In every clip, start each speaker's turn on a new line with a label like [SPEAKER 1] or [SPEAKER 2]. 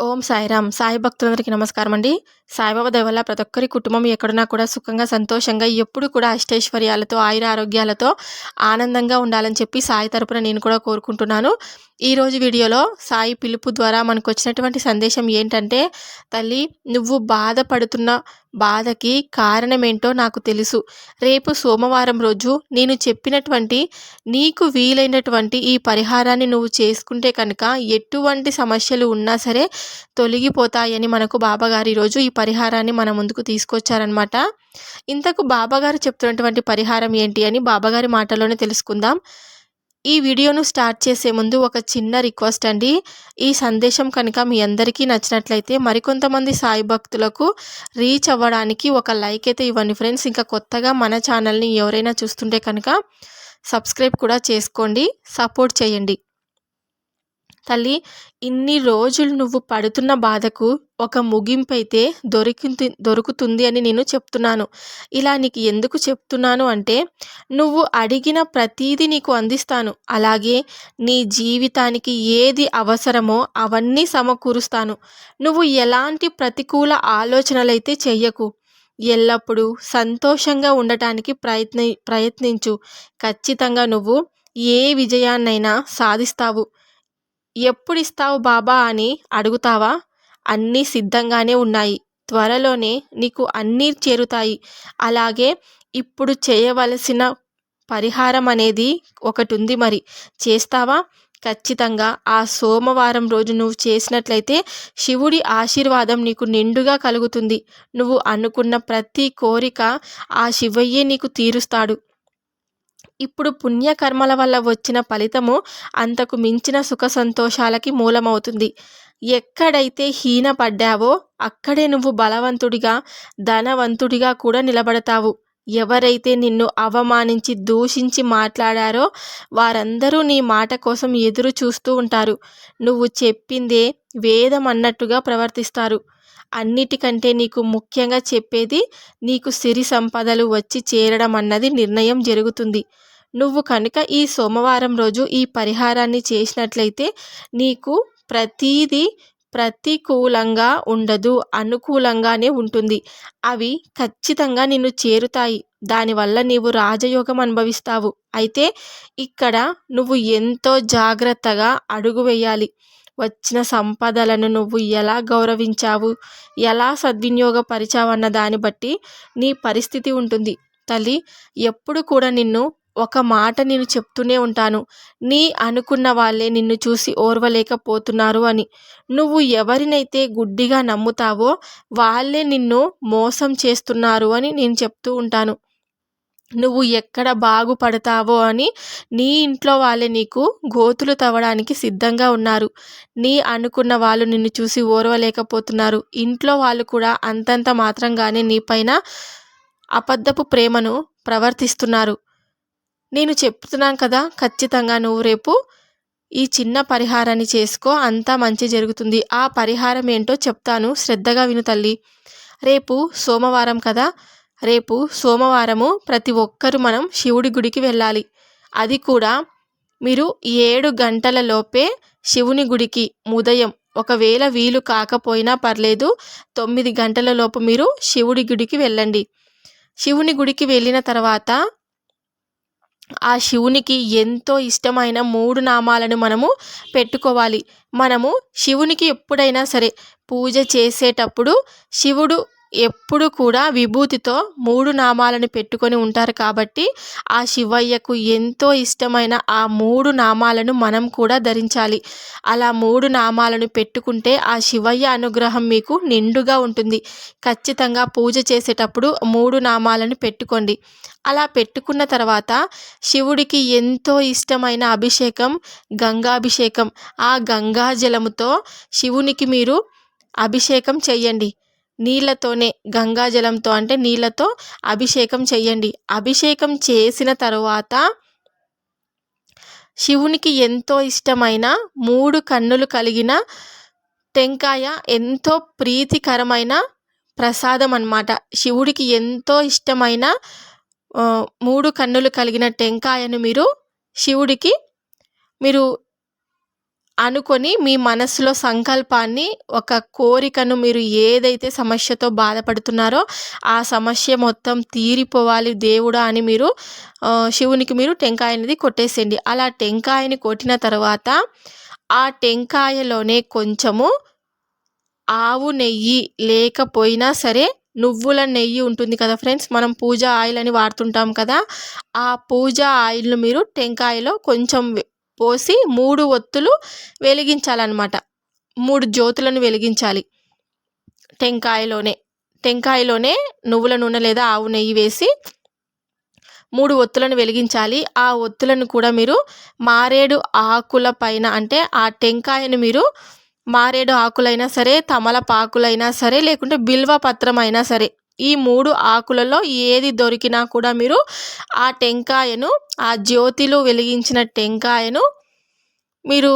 [SPEAKER 1] ఓం సాయిరామ్. సాయి భక్తులందరికీ నమస్కారం అండి సాయిబాబా దయ వల్ల ప్రతి ఒక్కరి కుటుంబం ఎక్కడున్నా కూడా సుఖంగా సంతోషంగా ఎప్పుడు కూడా అష్టైశ్వర్యాలతో ఆయుర ఆరోగ్యాలతో ఆనందంగా ఉండాలని చెప్పి సాయి తరపున నేను కూడా కోరుకుంటున్నాను. ఈరోజు వీడియోలో సాయి పిలుపు ద్వారా మనకు వచ్చినటువంటి సందేశం ఏంటంటే తల్లి నువ్వు బాధపడుతున్న బాధకి కారణమేంటో నాకు తెలుసు. రేపు సోమవారం రోజు నేను చెప్పినటువంటి నీకు వీలైనటువంటి ఈ పరిహారాన్ని నువ్వు చేసుకుంటే కనుక ఎటువంటి సమస్యలు ఉన్నా సరే తొలగిపోతాయని మనకు బాబాగారు ఈరోజు ఈ పరిహారాన్ని మన ముందుకు తీసుకొచ్చారనమాట ఇంతకు బాబాగారు చెప్తున్నటువంటి పరిహారం ఏంటి అని బాబాగారి మాటలోనే తెలుసుకుందాం. ఈ వీడియోను స్టార్ట్ చేసే ముందు ఒక చిన్న రిక్వెస్ట్ అండి. ఈ సందేశం కనుక మీ అందరికీ నచ్చినట్లయితే మరికొంతమంది సాయి భక్తులకు రీచ్ అవ్వడానికి ఒక లైక్ అయితే ఇవ్వండి ఫ్రెండ్స్. ఇంకా కొత్తగా మన ఛానల్ని ఎవరైనా చూస్తుంటే కనుక సబ్స్క్రైబ్ కూడా చేసుకోండి. సపోర్ట్ చేయండి. తల్లి ఇన్ని రోజులు నువ్వు పడుతున్న బాధకు ఒక ముగింపు అయితే దొరికి దొరుకుతుంది అని నేను చెప్తున్నాను. ఇలా నీకు ఎందుకు చెప్తున్నాను అంటే నువ్వు అడిగిన ప్రతీది నీకు అందిస్తాను. అలాగే నీ జీవితానికి ఏది అవసరమో అవన్నీ సమకూరుస్తాను. నువ్వు ఎలాంటి ప్రతికూల ఆలోచనలైతే చెయ్యకు. ఎల్లప్పుడూ సంతోషంగా ఉండటానికి ప్రయత్ని ప్రయత్నించు. ఖచ్చితంగా నువ్వు ఏ విజయాన్నైనా సాధిస్తావు. ఎప్పుడు ఇస్తావు బాబా అని అడుగుతావా? అన్నీ సిద్ధంగానే ఉన్నాయి. త్వరలోనే నీకు అన్నీ చేరుతాయి. అలాగే ఇప్పుడు చేయవలసిన పరిహారం అనేది ఒకటి ఉంది మరి. చేస్తావా? ఖచ్చితంగా. ఆ సోమవారం రోజు నువ్వు చేసినట్లయితే శివుడి ఆశీర్వాదం నీకు నిండుగా కలుగుతుంది. నువ్వు అనుకున్న ప్రతి కోరిక ఆ శివయ్యే నీకు తీరుస్తాడు. ఇప్పుడు పుణ్యకర్మల వల్ల వచ్చిన ఫలితము అంతకు మించిన సుఖ సంతోషాలకి మూలమవుతుంది. ఎక్కడైతే హీనపడ్డావో అక్కడే నువ్వు బలవంతుడిగా ధనవంతుడిగా కూడా నిలబడతావు. ఎవరైతే నిన్ను అవమానించి దూషించి మాట్లాడారో వారందరూ నీ మాట కోసం ఎదురు చూస్తూ ఉంటారు. నువ్వు చెప్పిందే వేదం అన్నట్టుగా ప్రవర్తిస్తారు. అన్నిటికంటే నీకు ముఖ్యంగా చెప్పేది నీకు సిరి సంపదలు వచ్చి చేరడం అన్నది నిర్ణయం జరుగుతుంది. నువ్వు కనుక ఈ సోమవారం రోజు ఈ పరిహారాన్ని చేసినట్లయితే నీకు ప్రతీది ప్రతికూలంగా ఉండదు అనుకూలంగానే ఉంటుంది. అవి ఖచ్చితంగా నిన్ను చేరుతాయి. దానివల్ల నీవు రాజయోగం అనుభవిస్తావు. అయితే ఇక్కడ నువ్వు ఎంతో జాగ్రత్తగా అడుగు వేయాలి. వచ్చిన సంపదలను నువ్వు ఎలా గౌరవించావు? ఎలా సద్వినియోగపరిచావు అన్న దాన్ని బట్టి నీ పరిస్థితి ఉంటుంది. తల్లి ఎప్పుడు కూడా నిన్ను ఒక మాట నేను చెప్తూనే ఉంటాను. నీ అనుకున్న వాళ్ళే నిన్ను చూసి ఓర్వలేకపోతున్నారు అని. నువ్వు ఎవరినైతే గుడ్డిగా నమ్ముతావో వాళ్ళే నిన్ను మోసం చేస్తున్నారు అని నేను చెప్తూ ఉంటాను. నువ్వు ఎక్కడ బాగుపడతావో అని నీ ఇంట్లో వాళ్ళే నీకు గోతులు తవ్వడానికి సిద్ధంగా ఉన్నారు. నీ అనుకున్న వాళ్ళు నిన్ను చూసి ఓర్వలేకపోతున్నారు. ఇంట్లో వాళ్ళు కూడా అంతంత మాత్రంగానే నీపైన అబద్ధపు ప్రేమను ప్రవర్తిస్తున్నారు. నేను చెప్తున్నాను కదా ఖచ్చితంగా నువ్వు రేపు ఈ చిన్న పరిహారాన్ని చేసుకో అంతా మంచి జరుగుతుంది. ఆ పరిహారం ఏంటో చెప్తాను. శ్రద్ధగా విను తల్లి. రేపు సోమవారం కదా రేపు సోమవారము ప్రతి ఒక్కరు మనం శివుడి గుడికి వెళ్ళాలి. అది కూడా మీరు ఏడు గంటల లోపే శివుని గుడికి ఉదయం ఒకవేళ వీలు కాకపోయినా పర్లేదు తొమ్మిది గంటల లోపు మీరు శివుడి గుడికి వెళ్ళండి. శివుని గుడికి వెళ్ళిన తర్వాత ఆ శివునికి ఎంతో ఇష్టమైన మూడు నామాలను మనము పెట్టుకోవాలి. మనము శివునికి ఎప్పుడైనా సరే పూజ చేసేటప్పుడు శివుడు ఎప్పుడు కూడా విభూతితో మూడు నామాలను పెట్టుకొని ఉంటారు కాబట్టి ఆ శివయ్యకు ఎంతో ఇష్టమైన ఆ మూడు నామాలను మనం కూడా ధరించాలి. అలా మూడు నామాలను పెట్టుకుంటే ఆ శివయ్య అనుగ్రహం మీకు నిండుగా ఉంటుంది. ఖచ్చితంగా పూజ చేసేటప్పుడు మూడు నామాలను పెట్టుకోండి. అలా పెట్టుకున్న తర్వాత శివుడికి ఎంతో ఇష్టమైన అభిషేకం గంగాభిషేకం. ఆ గంగా జలముతో శివునికి మీరు అభిషేకం చెయ్యండి నీళ్ళతోనే గంగాజలంతో అంటే నీళ్ళతో అభిషేకం చెయ్యండి. అభిషేకం చేసిన తరువాత శివునికి ఎంతో ఇష్టమైన మూడు కన్నులు కలిగిన టెంకాయ ఎంతో ప్రీతికరమైన ప్రసాదం అన్నమాట. శివుడికి ఎంతో ఇష్టమైన మూడు కన్నులు కలిగిన టెంకాయను మీరు శివుడికి మీరు అనుకొని మీ మనసులో సంకల్పాన్ని ఒక కోరికను మీరు ఏదైతే సమస్యతో బాధపడుతున్నారో ఆ సమస్య మొత్తం తీరిపోవాలి దేవుడా అని మీరు శివునికి మీరు టెంకాయ అనేది కొట్టేసేయండి. అలా టెంకాయని కొట్టిన తర్వాత ఆ టెంకాయలోనే కొంచెము ఆవు నెయ్యి లేకపోయినా సరే నువ్వుల నెయ్యి ఉంటుంది కదా ఫ్రెండ్స్ మనం పూజ ఆయిల్ అని వాడుతుంటాం కదా ఆ పూజ ఆయిల్ను మీరు టెంకాయలో కొంచెం పోసి మూడు ఒత్తులు వెలిగించాలన్నమాట. మూడు జ్యోతులను వెలిగించాలి. టెంకాయలోనే టెంకాయలోనే నువ్వుల నూనె లేదా ఆవు నెయ్యి వేసి మూడు ఒత్తులను వెలిగించాలి. ఆ ఒత్తులను కూడా మీరు మారేడు ఆకుల పైన అంటే ఆ టెంకాయను మీరు మారేడు ఆకులైనా సరే తమలపాకులైనా సరే లేకుంటే బిల్వ పత్రం అయినా సరే ఈ మూడు ఆకులలో ఏది దొరికినా కూడా మీరు ఆ టెంకాయను ఆ జ్యోతిలో వెలిగించిన టెంకాయను మీరు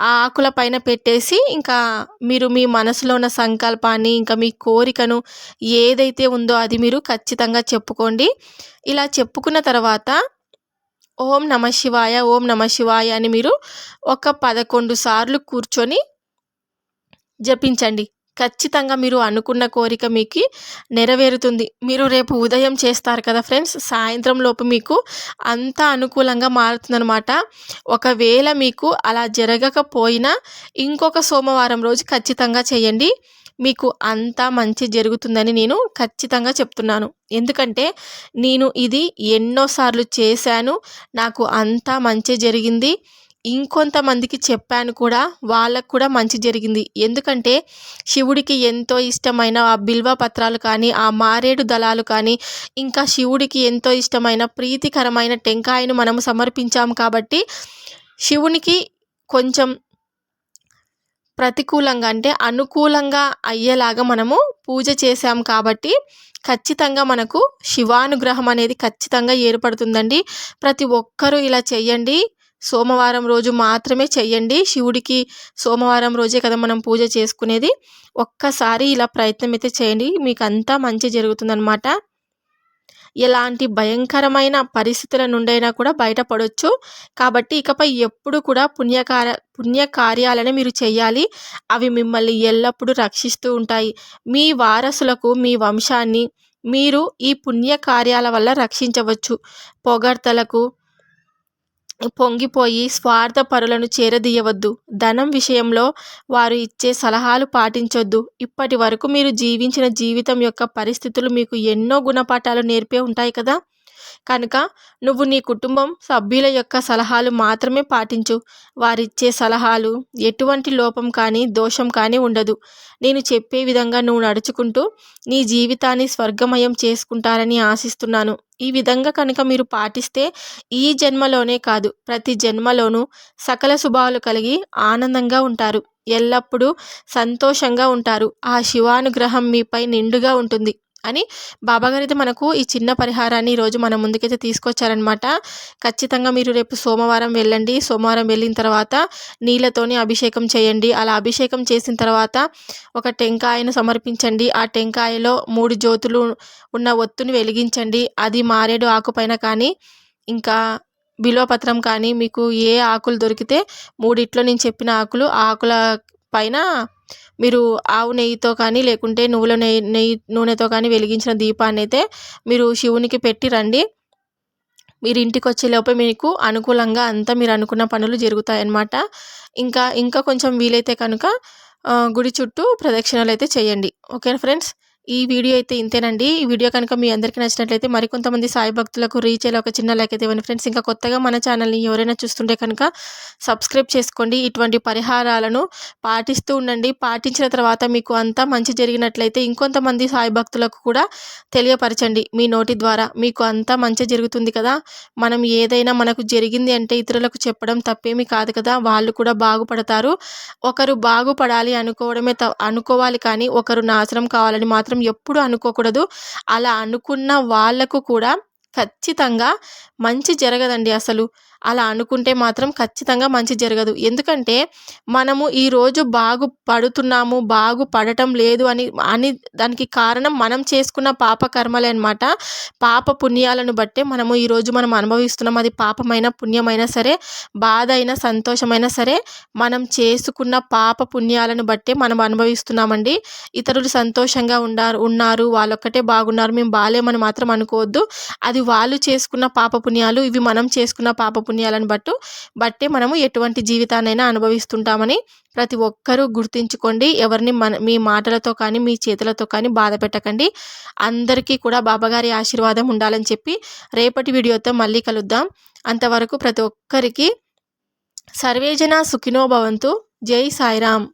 [SPEAKER 1] ఆ ఆకుల పైన పెట్టేసి ఇంకా మీరు మీ మనసులో ఉన్న సంకల్పాన్ని ఇంకా మీ కోరికను ఏదైతే ఉందో అది మీరు ఖచ్చితంగా చెప్పుకోండి. ఇలా చెప్పుకున్న తర్వాత ఓం నమ శివాయ ఓం నమ శివాయ అని మీరు ఒక పదకొండు సార్లు కూర్చొని జపించండి. ఖచ్చితంగా మీరు అనుకున్న కోరిక మీకు నెరవేరుతుంది. మీరు రేపు ఉదయం చేస్తారు కదా ఫ్రెండ్స్? సాయంత్రం లోపు మీకు అంత అనుకూలంగా మారుతుందనమాట ఒకవేళ మీకు అలా జరగకపోయినా ఇంకొక సోమవారం రోజు ఖచ్చితంగా చేయండి. మీకు అంతా మంచి జరుగుతుందని నేను ఖచ్చితంగా చెప్తున్నాను. ఎందుకంటే నేను ఇది ఎన్నోసార్లు చేశాను. నాకు అంతా మంచి జరిగింది. ఇంకొంతమందికి చెప్పాను కూడా వాళ్ళకు కూడా మంచి జరిగింది. ఎందుకంటే శివుడికి ఎంతో ఇష్టమైన ఆ బిల్వ పత్రాలు కానీ ఆ మారేడు దళాలు కానీ ఇంకా శివుడికి ఎంతో ఇష్టమైన ప్రీతికరమైన టెంకాయను మనము సమర్పించాము కాబట్టి శివునికి కొంచెం ప్రతికూలంగా అంటే అనుకూలంగా అయ్యేలాగా మనము పూజ చేశాం కాబట్టి ఖచ్చితంగా మనకు శివానుగ్రహం అనేది ఖచ్చితంగా ఏర్పడుతుందండి. ప్రతి ఒక్కరూ ఇలా చేయండి. సోమవారం రోజు మాత్రమే చెయ్యండి. శివుడికి సోమవారం రోజే కదా మనం పూజ చేసుకునేది. ఒక్కసారి ఇలా ప్రయత్నం అయితే చేయండి. మీకు అంతా మంచి జరుగుతుందనమాట ఎలాంటి భయంకరమైన పరిస్థితుల నుండైనా కూడా బయటపడవచ్చు కాబట్టి ఇకపై ఎప్పుడు కూడా పుణ్యకార పుణ్యకార్యాలని మీరు చేయాలి అవి మిమ్మల్ని ఎల్లప్పుడూ రక్షిస్తూ ఉంటాయి. మీ వారసులకు మీ వంశాన్ని మీరు ఈ పుణ్యకార్యాల వల్ల రక్షించవచ్చు. పొగడ్తలకు పొంగిపోయి స్వార్థ పరులను చేరదీయవద్దు. ధనం విషయంలో వారు ఇచ్చే సలహాలు పాటించొద్దు. ఇప్పటి వరకు మీరు జీవించిన జీవితం యొక్క పరిస్థితులు మీకు ఎన్నో గుణపాఠాలు నేర్పే ఉంటాయి కదా? కనుక నువ్వు నీ కుటుంబం సభ్యుల యొక్క సలహాలు మాత్రమే పాటించు. వారిచ్చే సలహాలు ఎటువంటి లోపం కానీ దోషం కానీ ఉండదు. నేను చెప్పే విధంగా నువ్వు నడుచుకుంటూ నీ జీవితాన్ని స్వర్గమయం చేసుకుంటారని ఆశిస్తున్నాను. ఈ విధంగా కనుక మీరు పాటిస్తే ఈ జన్మలోనే కాదు ప్రతి జన్మలోనూ సకల శుభాలు కలిగి ఆనందంగా ఉంటారు. ఎల్లప్పుడూ సంతోషంగా ఉంటారు. ఆ శివానుగ్రహం మీపై నిండుగా ఉంటుంది. అని బాబాగారు అయితే మనకు ఈ చిన్న పరిహారాన్ని ఈరోజు మన ముందుకైతే తీసుకొచ్చారనమాట ఖచ్చితంగా మీరు రేపు సోమవారం వెళ్ళండి. సోమవారం వెళ్ళిన తర్వాత నీళ్ళతోని అభిషేకం చేయండి. అలా అభిషేకం చేసిన తర్వాత ఒక టెంకాయను సమర్పించండి. ఆ టెంకాయలో మూడు జ్యోతులు ఉన్న ఒత్తుని వెలిగించండి. అది మారేడు ఆకుపైన కానీ ఇంకా బిల్వపత్రం కానీ మీకు ఏ ఆకులు దొరికితే మూడిట్లో నేను చెప్పిన ఆకులు ఆకుల పైన మీరు ఆవు నెయ్యితో కానీ లేకుంటే నువ్వుల నెయ్యి నెయ్యి నూనెతో కానీ వెలిగించిన దీపాన్ని అయితే మీరు శివునికి పెట్టి రండి. మీరు ఇంటికి వచ్చేలోపే మీకు అనుకూలంగా అంతా మీరు అనుకున్న పనులు జరుగుతాయన్నమాట. ఇంకా ఇంకా కొంచెం వీలైతే కనుక గుడి చుట్టూ ప్రదక్షిణలు అయితే చేయండి. Okay friends? ఈ వీడియో అయితే ఇంతేనండి. ఈ వీడియో కనుక మీ అందరికీ నచ్చినట్లయితే మరికొంతమంది సాయి భక్తులకు రీచ్ అయ్యే ఒక చిన్న లైక్ అయితే ఇవ్వండి ఫ్రెండ్స్. ఇంకా కొత్తగా మన ఛానల్ని ఎవరైనా చూస్తుంటే కనుక సబ్స్క్రైబ్ చేసుకోండి. ఇటువంటి పరిహారాలను పాటిస్తూ ఉండండి. పాటించిన తర్వాత మీకు అంతా మంచి జరిగినట్లయితే ఇంకొంతమంది సాయి భక్తులకు కూడా తెలియపరచండి. మీ నోటి ద్వారా మీకు అంతా మంచి జరుగుతుంది కదా. మనం ఏదైనా మనకు జరిగింది అంటే ఇతరులకు చెప్పడం తప్పేమీ కాదు కదా. వాళ్ళు కూడా బాగుపడతారు. ఒకరు బాగుపడాలి అనుకోవడమే అనుకోవాలి కానీ ఒకరు నాశనం కావాలని మాత్రం మాత్రం ఎప్పుడు అనుకోకూడదు. అలా అనుకున్న వాళ్ళకు కూడా ఖచ్చితంగా మంచి జరగదండి అసలు. అలా అనుకుంటే మాత్రం ఖచ్చితంగా మంచి జరగదు. ఎందుకంటే మనము ఈరోజు బాగుపడుతున్నాము బాగుపడటం లేదు అని అని దానికి కారణం మనం చేసుకున్న పాప కర్మలే అనమాట పాప పుణ్యాలను బట్టే మనము ఈరోజు మనం అనుభవిస్తున్నాం. అది పాపమైన పుణ్యమైనా సరే బాధ అయినా సంతోషమైనా సరే మనం చేసుకున్న పాప పుణ్యాలను బట్టే మనం అనుభవిస్తున్నామండి. ఇతరులు సంతోషంగా ఉండారు ఉన్నారు వాళ్ళొక్కటే బాగున్నారు మేము బాగాలేమని మాత్రం అనుకోవద్దు. అది వాళ్ళు చేసుకున్న పాప పుణ్యాలు ఇవి మనం చేసుకున్న పాప పుణ్యాలను బట్టు బట్టే మనము ఎటువంటి జీవితాన్నైనా అనుభవిస్తుంటామని ప్రతి ఒక్కరూ గుర్తించుకోండి. ఎవరిని మన మీ మాటలతో కానీ మీ చేతులతో కానీ బాధ పెట్టకండి. అందరికీ కూడా బాబాగారి ఆశీర్వాదం ఉండాలని చెప్పి రేపటి వీడియోతో మళ్ళీ కలుద్దాం. అంతవరకు ప్రతి ఒక్కరికి సర్వేజన సుఖినో భవంతు. జై సాయిరామ్.